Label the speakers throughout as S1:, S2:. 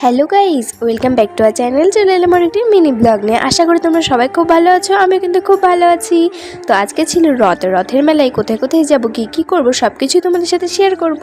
S1: Hello guys welcome back to our channel চলে এলাম আমার একটি মিনি ব্লগ নিয়ে। আশা করি তোমরা সবাই খুব ভালো আছো আমি কিন্তু খুব ভালো আছি। তো আজকে ছিল রথ, রথের মেলায় কোথায় কোথায় যাব, কি, কী করব সব কিছুই তোমাদের সাথে শেয়ার করব।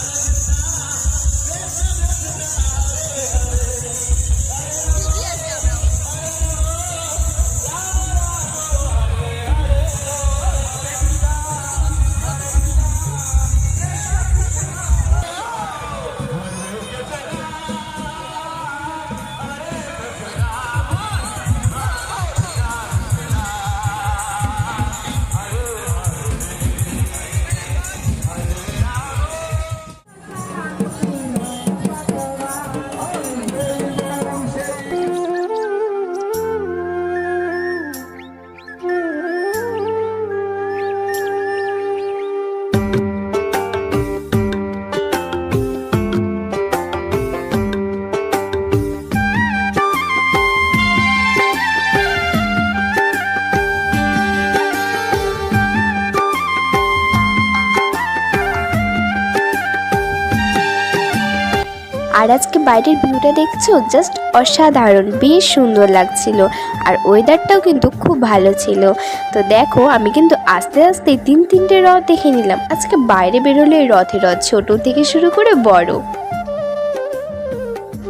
S1: আর আজকে বাইরের ভিউটা দেখছ? জাস্ট অসাধারণ, বেশ সুন্দর লাগছিল। আর ওয়েদারটাও কিন্তু খুব ভালো ছিল। তো দেখো, আমি কিন্তু আস্তে আস্তে তিন তিনটে রথ দেখে নিলাম। আজকে বাইরে বেরোলে রথে রথ, ছোট থেকে শুরু করে বড়।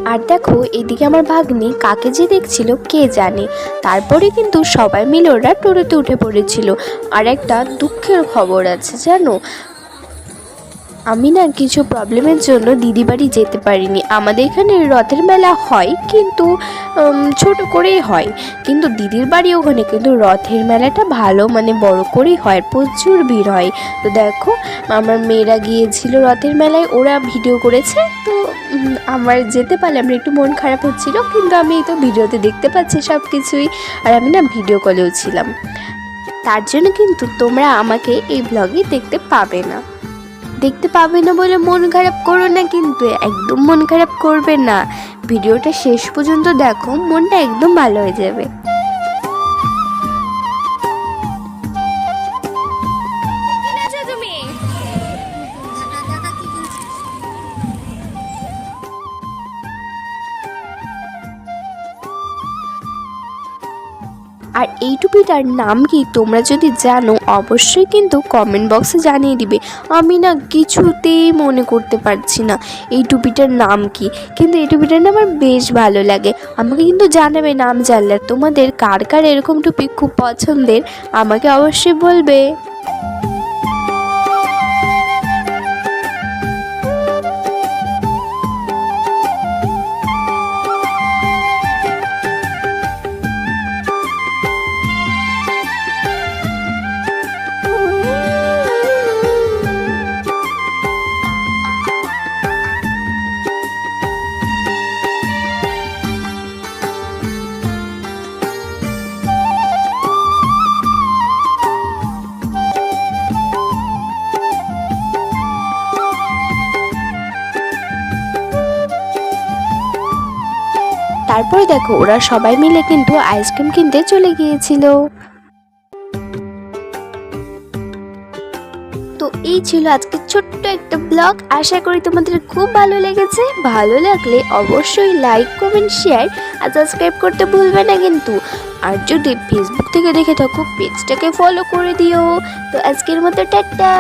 S1: আর দেখো, এদিকে আমার ভাগ্নি কাকে যে দেখছিল কে জানে। তারপরে কিন্তু সবাই মিলে ওরা টোটোতে উঠে পড়েছিল। আর একটা দুঃখের খবর আছে, জানো? আমি না কিছু প্রবলেমের জন্য দিদি বাড়ি যেতে পারিনি। আমাদের এখানে রথের মেলা হয়, কিন্তু ছোট করেই হয়। কিন্তু দিদির বাড়ি ওখানে কিন্তু রথের মেলাটা ভালো মানে বড় করেই হয়, প্রচুর ভিড় হয়। তো দেখো, আমার মেয়েরা গিয়েছিল রথের মেলায়, ওরা ভিডিও করেছে। তো আমার যেতে পারলে আমার একটু মন খারাপ হচ্ছিল, কিন্তু আমি তো ভিডিওতে দেখতে পাচ্ছি সব কিছুই আর আমি না ভিডিও কলেও ছিলাম। তার জন্য কিন্তু তোমরা আমাকে এই ব্লগে দেখতে পাবে না। দেখতে পাবে না বলে মন খারাপ করো না কিন্তু, একদম মন খারাপ করবে না। ভিডিওটা শেষ পর্যন্ত দেখো, মনটা একদম ভালো হয়ে যাবে। আর এই টুপিটার নাম কি? তোমরা যদি জানো, অবশ্যই কিন্তু কমেন্ট বক্সে জানিয়ে দিবে। আমি না কিছুতেই মনে করতে পারছি না এই টুপিটার নাম কি। কিন্তু এই টুপিটার নাম আমার বেশ ভালো লাগে। আমাকে কিন্তু জানাবে নাম জানলে। তোমাদের কার কার এরকম টুপি খুব পছন্দের? আমাকে অবশ্যই বলবে। তারপরে দেখো, ওরা সবাই মিলে কিন্তু আইসক্রিম কিনতে চলে গিয়েছিল। তো এই ছিল আজকে ছোট্ট একটা ব্লগ। আশা করি তোমাদের খুব ভালো লেগেছে। ভালো লাগলে অবশ্যই লাইক, কমেন্ট, শেয়ার আর সাবস্ক্রাইব করতে ভুলবে না কিন্তু। আর যদি ফেসবুক থেকে দেখে থাকো পেজটাকে ফলো করে দিও। তো আজকের মতো টাটা।